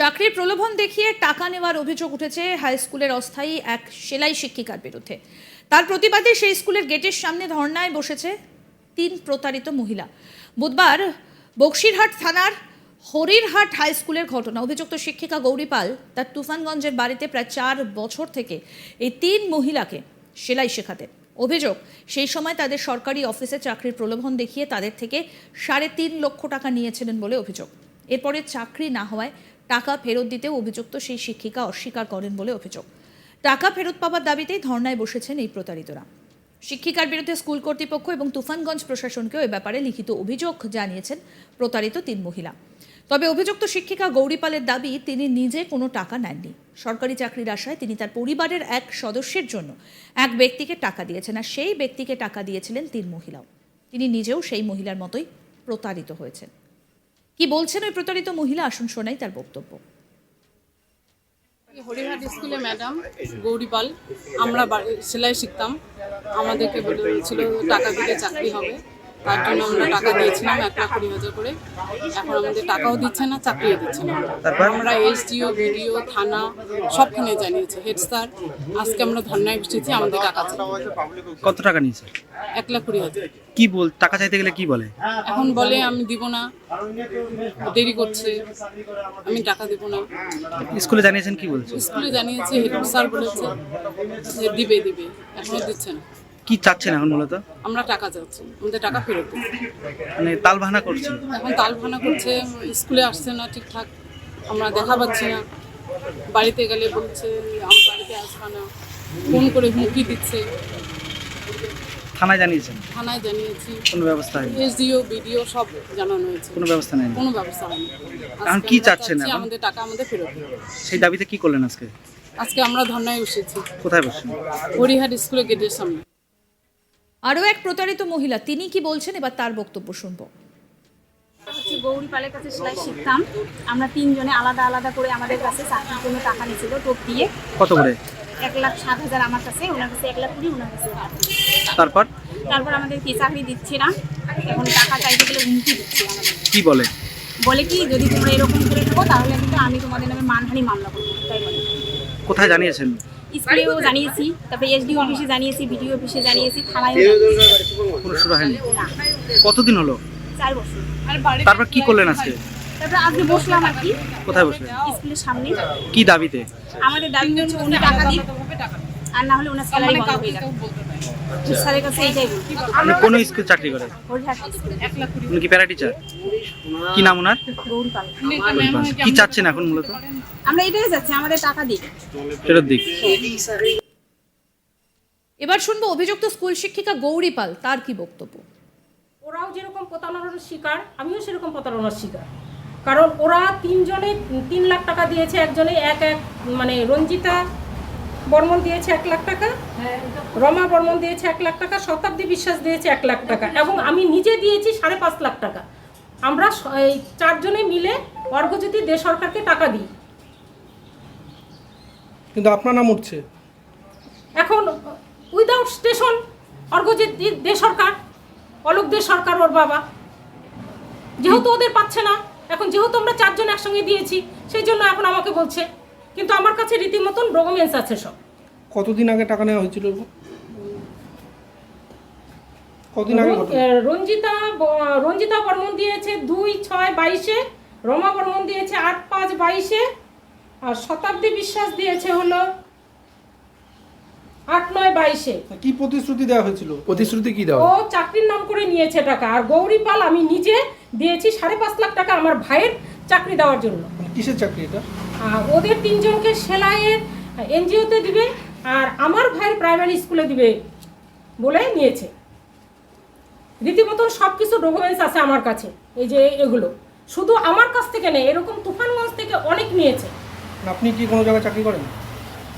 চাকরির প্রলোভন দেখিয়ে টাকা নেওয়ার অভিযোগ উঠেছে হাই স্কুলের অস্থায়ী এক সেলাই শিক্ষিকার বিরুদ্ধে। তার প্রতিবাদে সেই স্কুলের গেটের সামনে ধর্নায় বসেছে তিন প্রতারিত মহিলা। বুধবার বক্সিরহাট থানার হরিরহাট হাই স্কুলের ঘটনা। অভিযুক্ত শিক্ষিকা গৌরী পাল তার তুফানগঞ্জের বাড়িতে প্রায় চার বছর থেকে এই তিন মহিলাকে সেলাই শেখাতেন। অভিযোগ, সেই সময় তাদের সরকারি অফিসে চাকরির প্রলোভন দেখিয়ে তাদের থেকে সাড়ে তিন লক্ষ টাকা নিয়েছিলেন বলে অভিযোগ। এরপরে চাকরি না হওয়ায় টাকা ফেরত দিতেও অভিযুক্ত সেই শিক্ষিকা অস্বীকার করেন বলে অভিযোগ। টাকা ফেরত পাওয়ার দাবিতেই ধর্নায় বসেছেন এই প্রতারিতরা। শিক্ষিকার বিরুদ্ধে স্কুল কর্তৃপক্ষ এবং তুফানগঞ্জ প্রশাসনকেও এ ব্যাপারে লিখিত অভিযোগ জানিয়েছেন প্রতারিত তিন মহিলা। তবে অভিযুক্ত শিক্ষিকা গৌরীপালের দাবি, তিনি নিজে কোনো টাকা নেননি। সরকারি চাকরির আশায় তিনি তার পরিবারের এক সদস্যের জন্য এক ব্যক্তিকে টাকা দিয়েছেন আর সেই ব্যক্তিকে টাকা দিয়েছিলেন তিন মহিলাও। তিনি নিজেও সেই মহিলার মতোই প্রতারিত হয়েছেন। কি বলছেন ওই প্রতারিত মহিলা? আসুন, শোনাই তার বক্তব্য। হরিহাট স্কুলে ম্যাডাম, গৌরীপাল। আমরা সেলাই শিখতাম। আমাদেরকে বলেছিল টাকা দিলে চাকরি হবে। তার জন্য আমরা টাকা দিয়েছিলাম এক লাখ কুড়ি হাজার করে। এখন আমাদের টাকাও দিচ্ছে না চাকরিও দিচ্ছে না। তারপর? আমরা এসডিও বিডিও থানা সবখানে জানিয়েছি হেড স্যার আজকে আমরা ধর্নায় বসেছি আমাদের টাকা চাই। কত টাকা নিয়েছে? এক লাখ কুড়ি হাজার। কি বল টাকা চাইতে গেলে কি বলে? এখন বলে আমি দিব না দেরি করছে আমি টাকা দেবো না। স্কুলে জানিয়েছেন কি বলছে? স্কুলে জানিয়েছি হেড স্যার বলেছে যে দিবে দিবে এখনও দিচ্ছে না। কি চাচ্ছেন এখন মূলত? আমরা টাকা চাচ্ছি আমাদের টাকা ফেরত দিন। মানে তাল ভানা করছেন? এখন তাল ভানা করছে স্কুলে আসছে না ঠিকঠাক আমরা দেখা পাচ্ছি না। বাড়িতে গেলে বলছে আমার বাড়িতে আসবে না। ফোন করে হুমকি দিচ্ছে। থানায় জানিয়েছেন? থানায় জানিয়েছি। কোনো ব্যবস্থা হয়নি? এসডিও বিডিও সব জানানো হয়েছে। কোনো ব্যবস্থা নেয়নি? কোনো ব্যবস্থা হয়নি। এখন আজকে কি আমরা চাচ্ছেন চাচ্ছি এখন? আমাদের টাকা আমাদের ফেরত দিন। সেই দাবিতে কি করলেন আজকে? আজকে আমরা ধর্নায় বসেছি। কোথায় বসছেন হরিহাট স্কুলের গেটের সামনে। আরও এক প্রতারিত মহিলা তিনি কি বলছেন? এবার তার বক্তব্য শুনব। হচ্ছে গৌরী পালের কাছে সেলাই শিখতাম। আমরা তিনজনে আলাদা আলাদা করে আমাদের কাছে চাকরির জন্য টাকা নিয়েছিল টোপ দিয়ে। কত করে? এক লাখ সাত হাজার আমার কাছে ওনার কাছে এক লাখ কুড়ি ওনার কাছে। তারপর? তারপর আমাদের কি চাকরি দিচ্ছে না এখন টাকা চাইতে গেলে হুমকি দিচ্ছে কি বলে? বলে কি যদি তোমরা এরকম করে থাকো তাহলে কিন্তু আমি তোমাদের নামে মানহানি মামলা করব। তাই বলে। কোথায় জানিয়েছেন? স্কুলেও জানিয়েছি তারপরে এসডি অফিসে জানিয়েছি ভিডিও অফিসে জানিয়েছি থানায় কোনো শুরু হয়নি। কতদিন হলো? চার বছর। তারপর কি করলেন আজকে? তারপরে আজকে বসলাম আর কি। কোথায় বসলেন? স্কুলের সামনে। কি দাবিতে? আমাদের দাবি হচ্ছে উনি টাকা দিন আর না হলে ওনার স্যালারি বন্ধ হয়ে যাবে। স্যারের কাছে এইটাই বলব আপনি কোন স্কুল চাকরি করে? উনি কি প্যারা টিচার? কি নাম ওনার? গৌরী পাল। কি চাচ্ছেন এখন মূলত? আমরা এটাই যাচ্ছি আমাদের টাকা দিন ফেরত দিক। এবার শুনব অভিযুক্ত স্কুল শিক্ষিকা গৌরী পাল তার কি বক্তব্য? ওরাও যেরকম প্রতারণার শিকার আমিও সেরকম প্রতারণার শিকার। কারণ ওরা তিনজনে তিন লাখ টাকা দিয়েছে একজনে এক এক মানে রঞ্জিতা বর্মন দিয়েছে এক লাখ টাকা? রমা বর্মন দিয়েছে এক লাখ টাকা শতাব্দী বিশ্বাস দিয়েছে এক লাখ টাকা এবং আমি নিজে দিয়েছি সাড়ে পাঁচ লাখ টাকা। আমরা এই চারজনে মিলে অর্ঘজ্যোতি দে সরকারকে টাকা দিই। কিন্তু আপনার নাম উঠছে। এখন উইদাউট স্টেশন অর্ঘজ্যোতি দে সরকার অলোক দে সরকার ওর বাবা। যেহেতু ওদের পাচ্ছে না এখন যেহেতু আমরা চারজন একসঙ্গে দিয়েছি সেই জন্য এখন আমাকে বলছে। কিন্তু আমার কাছে রীতিমতন ডকুমেন্টস আছে সব। কতদিন আগে টাকা নেওয়া হয়েছিল? কতদিন আগে রঞ্জিতা রঞ্জিতা বর্মন দিয়েছে দুই ছয় বাইশে রমা বর্মন দিয়েছে আট পাঁচ বাইশে আর শতাব্দী বিশ্বাস দিয়েছে হলো আট নয় বাইশে। কি প্রতিশ্রুতি দেওয়া হয়েছিল? প্রতিশ্রুতি কি দেওয়া? ও চাকরির নাম করে নিয়েছে টাকা আর গৌরী পাল আমি নিজে দিয়েছি সাড়ে পাঁচ লাখ টাকা আমার ভাইয়ের চাকরি দেওয়ার জন্য। মানে কিসের চাকরি এটা? ওদের তিনজনকে সেলাইয়ের এনজিওতে দিবে আর আমার ভাইয়ের প্রাইমারি স্কুলে দিবে বলে নিয়েছে। রীতিমতন সব কিছু ডকুমেন্টস আছে আমার কাছে এই যে এগুলো। শুধু আমার কাছ থেকে নেই এরকম তুফানগঞ্জ থেকে অনেক নিয়েছে। আপনি কি কোনো জায়গায় চাকরি করেন?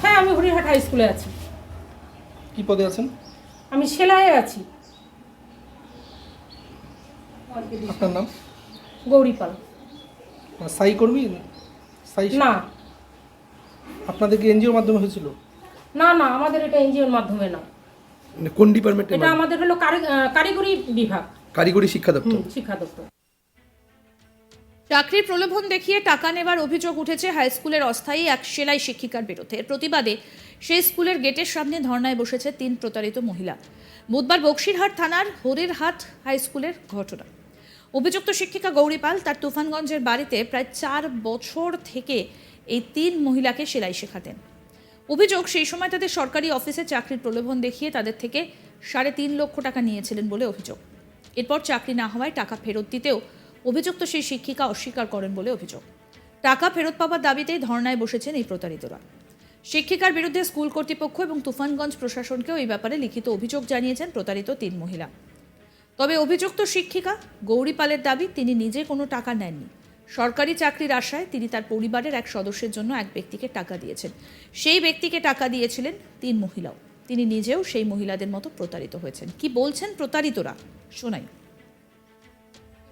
হ্যাঁ আমি হরিহাট হাই স্কুলে আছি। কি পদে আছেন? আমি সেলাইয়ে আছি। আপনার নাম? গৌরী পাল মানে সাই কর্মী? না। আপনাদের কি এনজিওর মাধ্যমে হয়েছিল? না না আমাদের এটা এনজিওর মাধ্যমে না। মানে কোন এটা আমাদের হলো কারিগরি বিভাগ। কারিগরি শিক্ষা দপ্তর। শিক্ষা দপ্তর। চাকরির প্রলোভন দেখিয়ে টাকা নেবার অভিযোগ উঠেছে হাই স্কুলের অস্থায়ী এক সেলাই শিক্ষিকার বিরুদ্ধে। এর প্রতিবাদে সেই স্কুলের গেটের সামনে ধর্নায় বসেছে তিন প্রতারিত মহিলা। বুধবার বক্সিরহাট থানার হরিরহাট হাই স্কুলের ঘটনা। অভিযুক্ত শিক্ষিকা গৌরী পাল তার তুফানগঞ্জের বাড়িতে প্রায় চার বছর থেকে এই তিন মহিলাকে সেলাই শেখাতেন। অভিযোগ, সেই সময় তাদের সরকারি অফিসে চাকরির প্রলোভন দেখিয়ে তাদের থেকে সাড়ে তিন লক্ষ টাকা নিয়েছিলেন বলে অভিযোগ। এরপর চাকরি না হওয়ায় টাকা ফেরত দিতেও অভিযুক্ত সেই শিক্ষিকা অস্বীকার করেন বলে অভিযোগ। টাকা ফেরত পাওয়ার দাবিতেই ধর্নায় বসেছেন এই প্রতারিতরা। শিক্ষিকার বিরুদ্ধে স্কুল কর্তৃপক্ষ এবং তুফানগঞ্জ প্রশাসনকেও এই ব্যাপারে লিখিত অভিযোগ জানিয়েছেন প্রতারিত তিন মহিলা। তবে অভিযুক্ত শিক্ষিকা গৌরী পালের দাবি, তিনি নিজে কোনো টাকা নেননি। সরকারি চাকরির আশায় তিনি তার পরিবারের এক সদস্যের জন্য এক ব্যক্তিকে টাকা দিয়েছেন। সেই ব্যক্তিকে টাকা দিয়েছিলেন তিন মহিলাও। তিনি নিজেও সেই মহিলাদের মতো প্রতারিত হয়েছেন। কি বলছেন প্রতারিতরা? শোনাই।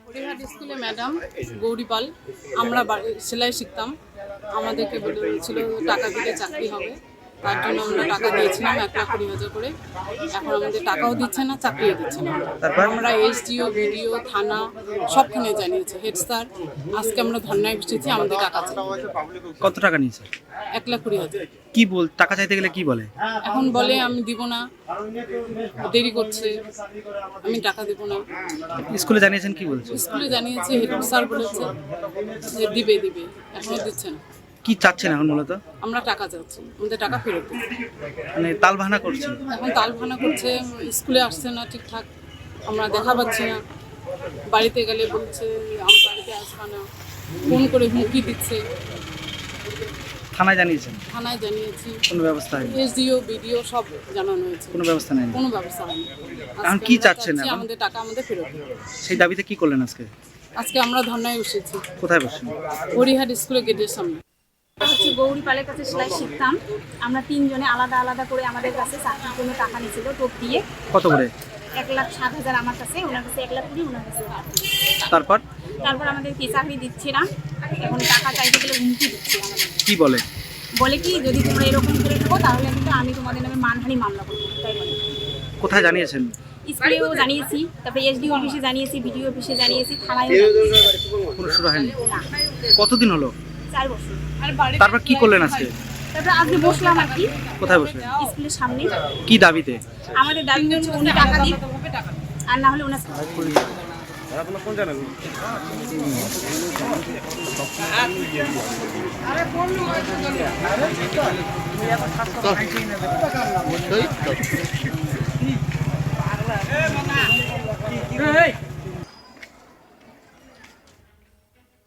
হরিহাট স্কুলে ম্যাডাম গৌরী পাল, আমরা সেলাই শিখতাম। আমাদেরকে বলেছিল টাকা দিলে চাকরি হবে। তার জন্য আমরা টাকা দিয়েছিলাম এক লাখ কুড়ি হাজার করে। এখন আমাদের টাকাও দিচ্ছে না চাকরিও দিচ্ছে না। তারপর? আমরা এসডিও বিডিও থানা সবখানে জানিয়েছি হেড স্যার আজকে আমরা ধর্নায় বসেছি আমাদের টাকা চাই। কত টাকা নিয়েছে? এক লাখ কুড়ি হাজার। কি বল টাকা চাইতে গেলে কি বলে? এখন বলে আমি দিব না দেরি করছে আমি টাকা দেবো না। স্কুলে জানিয়েছেন কি বলছে? স্কুলে জানিয়েছে হেড স্যার বলেছে যে দিবে দিবে এখনও দিচ্ছে না। কি চাচ্ছেন এখন মূলত? আমরা টাকা চাচ্ছি আমাদের টাকা ফেরত দিন। মানে তাল ভানা করছেন? এখন তাল ভানা করছে স্কুলে আসছে না ঠিকঠাক আমরা দেখা পাচ্ছি না। বাড়িতে গেলে বলছে আমার বাড়িতে আসবে না। ফোন করে হুমকি দিচ্ছে। থানায় জানিয়েছেন? থানায় জানিয়েছি। কোনো ব্যবস্থা হয়নি? এসডিও বিডিও সব জানানো হয়েছে। কোনো ব্যবস্থা নেয়নি? কোনো ব্যবস্থা হয়নি। এখন কি আমরা চাচ্ছেন চাচ্ছি এখন? আমাদের টাকা আমাদের ফেরত দিন। সেই দাবিতে কি করলেন আজকে? আজকে আমরা ধর্নায় বসেছি। কোথায় বসছেন হরিহাট স্কুলের গেটের সামনে। হচ্ছে গৌরী পালের কাছে সেলাই শিখতাম। আমরা তিনজনে আলাদা আলাদা করে আমাদের কাছে চাকরির জন্য টাকা নিয়েছিল টোপ দিয়ে। কত করে? এক লাখ সাত হাজার আমার কাছে ওনার কাছে এক লাখ কুড়ি ওনার কাছে। তারপর? তারপর আমাদের কি চাকরি দিচ্ছে না? এখন টাকা চাইতে গেলে হুমকি দিচ্ছে কি বলে? বলে কি যদি তোমরা এরকম করে থাকো তাহলে কিন্তু আমি তোমাদের নামে মানহানি মামলা করব। তাই বলে। কোথায় জানিয়েছেন? স্কুলেও জানিয়েছি তারপরে এসডি অফিসে জানিয়েছি বিডিও অফিসে জানিয়েছি। কোনো শুরু হয়নি কতদিন হলো? চার বছর। তারপর কি করলেন আজকে? তারপরে আজকে বসলাম আর কি। কোথায় বসলেন? স্কুলের সামনে। কি দাবিতে? আমাদের দাবি হচ্ছে উনি টাকা দিন। আর না হলে ওনার